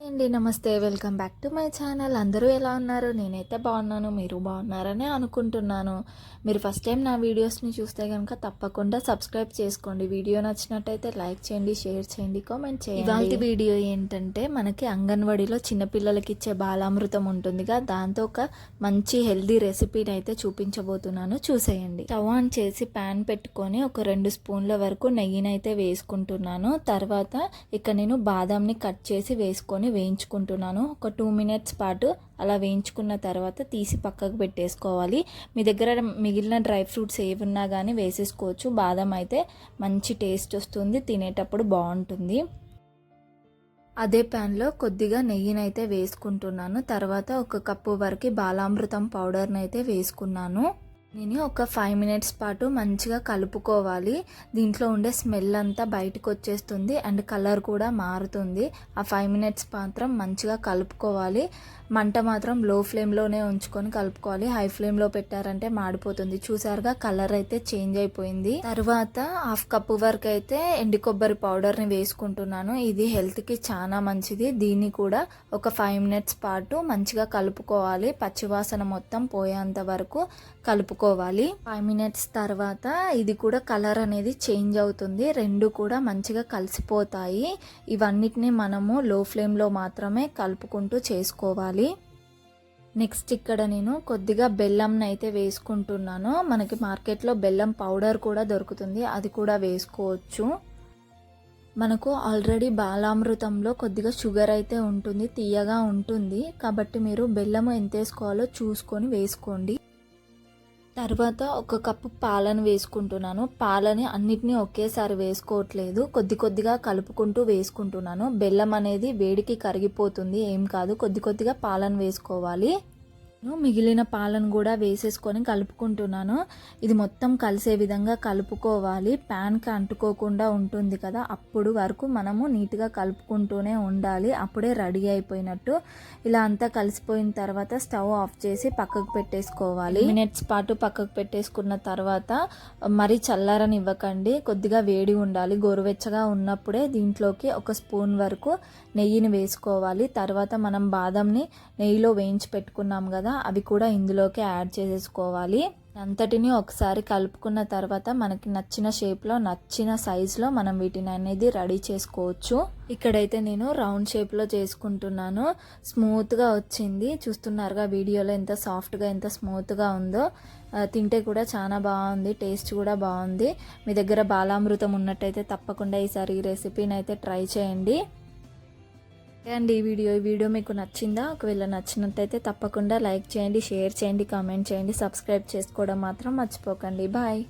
అండి నమస్తే. Welcome back to my channel. అందరూ ఎలా ఉన్నారు? నేనైతే బాగున్నాను. మీరు బాగున్నారని అనుకుంటున్నాను. మీరు ఫస్ట్ టైం నా వీడియోస్ని చూస్తే కనుక తప్పకుండా సబ్స్క్రైబ్ చేసుకోండి. వీడియో నచ్చినట్టయితే లైక్ చేయండి షేర్ చేయండి కామెంట్ చేయండి. ఇవాళ వీడియో ఏంటంటే మనకి అంగన్వాడీలో చిన్నపిల్లలకి ఇచ్చే బాలామృతం ఉంటుందిగా దాంతో ఒక మంచి హెల్దీ రెసిపీని అయితే చూపించబోతున్నాను. చూసేయండి. స్టవ్ ఆన్ చేసి ప్యాన్ పెట్టుకొని ఒక రెండు స్పూన్ల వరకు నెయ్యిని అయితే వేసుకుంటున్నాను. తర్వాత ఇక్కడ నేను బాదాంని కట్ చేసి వేసుకొని వేయించుకుంటున్నాను. ఒక టూ మినిట్స్ పాటు అలా వేయించుకున్న తర్వాత తీసి పక్కకు పెట్టేసుకోవాలి. మీ దగ్గర మిగిలిన డ్రై ఫ్రూట్స్ ఏవి ఉన్నా కానీ వేసేసుకోవచ్చు. బాదం అయితే మంచి టేస్ట్ వస్తుంది. తినేటప్పుడు బాగుంటుంది. అదే ప్యాన్లో కొద్దిగా నెయ్యిని అయితే వేసుకుంటున్నాను. తర్వాత ఒక కప్పు వరకు బాలామృతం పౌడర్ని అయితే వేసుకున్నాను. నేను ఒక ఫైవ్ మినిట్స్ పాటు మంచిగా కలుపుకోవాలి. దీంట్లో ఉండే స్మెల్ అంతా బయటకు వచ్చేస్తుంది అండ్ కలర్ కూడా మారుతుంది. ఆ ఫైవ్ మినిట్స్ మాత్రం మంచిగా కలుపుకోవాలి. మంట మాత్రం లో ఫ్లేమ్లోనే ఉంచుకొని కలుపుకోవాలి. హై ఫ్లేమ్లో పెట్టారంటే మాడిపోతుంది. చూసారుగా కలర్ అయితే చేంజ్ అయిపోయింది. తర్వాత హాఫ్ కప్ వరకు అయితే ఎండి కొబ్బరి పౌడర్ని వేసుకుంటున్నాను. ఇది హెల్త్కి చాలా మంచిది. దీన్ని కూడా ఒక ఫైవ్ మినిట్స్ పాటు మంచిగా కలుపుకోవాలి. పచ్చివాసన మొత్తం పోయేంత వరకు కలుపుకోవాలి ఫైవ్ మినిట్స్ తర్వాత ఇది కూడా కలర్ అనేది చేంజ్ అవుతుంది. రెండు కూడా మంచిగా కలిసిపోతాయి. ఇవన్నిటిని మనము లో ఫ్లేమ్లో మాత్రమే కలుపుకుంటూ చేసుకోవాలి. నెక్స్ట్ ఇక్కడ నేను కొద్దిగా బెల్లంని అయితే వేసుకుంటున్నాను. మనకి మార్కెట్లో బెల్లం పౌడర్ కూడా దొరుకుతుంది. అది కూడా వేసుకోవచ్చు. మనకు ఆల్రెడీ బాలామృతంలో కొద్దిగా షుగర్ అయితే ఉంటుంది. తీయగా ఉంటుంది. కాబట్టి మీరు బెల్లం ఎంత వేసుకోవాలో చూసుకొని వేసుకోండి. తర్వాత ఒక కప్పు పాలను వేసుకుంటున్నాను. పాలని అన్నిటినీ ఒకేసారి వేసుకోవట్లేదు. కొద్ది కొద్దిగా కలుపుకుంటూ వేసుకుంటున్నాను. బెల్లం అనేది వేడికి కరిగిపోతుంది. ఏం కాదు. కొద్ది కొద్దిగా పాలను వేసుకోవాలి. మిగిలిన పాలను కూడా వేసేసుకొని కలుపుకుంటున్నాను. ఇది మొత్తం కలిసే విధంగా కలుపుకోవాలి. ప్యాన్కి అంటుకోకుండా ఉంటుంది కదా అప్పుడు వరకు మనము నీట్గా కలుపుకుంటూనే ఉండాలి. అప్పుడే రెడీ అయిపోయినట్టు. ఇలా అంతా కలిసిపోయిన తర్వాత స్టవ్ ఆఫ్ చేసి పక్కకు పెట్టేసుకోవాలి. మినిట్స్ పాటు పక్కకు పెట్టేసుకున్న తర్వాత మరి చల్లారని ఇవ్వకండి కొద్దిగా వేడి ఉండాలి. గోరువెచ్చగా ఉన్నప్పుడే దీంట్లోకి ఒక స్పూన్ వరకు నెయ్యిని వేసుకోవాలి. తర్వాత మనం బాదంని నెయ్యిలో వేయించి పెట్టుకున్నాం కదా కదా అవి కూడా ఇందులోకి యాడ్ చేసేసుకోవాలి. అంతటిని ఒకసారి కలుపుకున్న తర్వాత మనకి నచ్చిన షేప్లో నచ్చిన సైజులో మనం వీటిని అనేది రెడీ చేసుకోవచ్చు. ఇక్కడైతే నేను రౌండ్ షేప్లో చేసుకుంటున్నాను. స్మూత్గా వచ్చింది. చూస్తున్నారుగా వీడియోలో ఎంత సాఫ్ట్గా ఎంత స్మూత్గా ఉందో. తింటే కూడా చాలా బాగుంది. టేస్ట్ కూడా బాగుంది. మీ దగ్గర బాలామృతం ఉన్నట్టయితే తప్పకుండా ఈసారి ఈ రెసిపీని అయితే ట్రై చేయండి. అండ్ ఈ వీడియో ఈ వీడియో మీకు నచ్చిందా? ఒకవేళ నచ్చినట్టయితే తప్పకుండా లైక్ చేయండి షేర్ చేయండి కామెంట్ చేయండి సబ్స్క్రైబ్ చేసుకోవడం మాత్రం మర్చిపోకండి. బాయ్.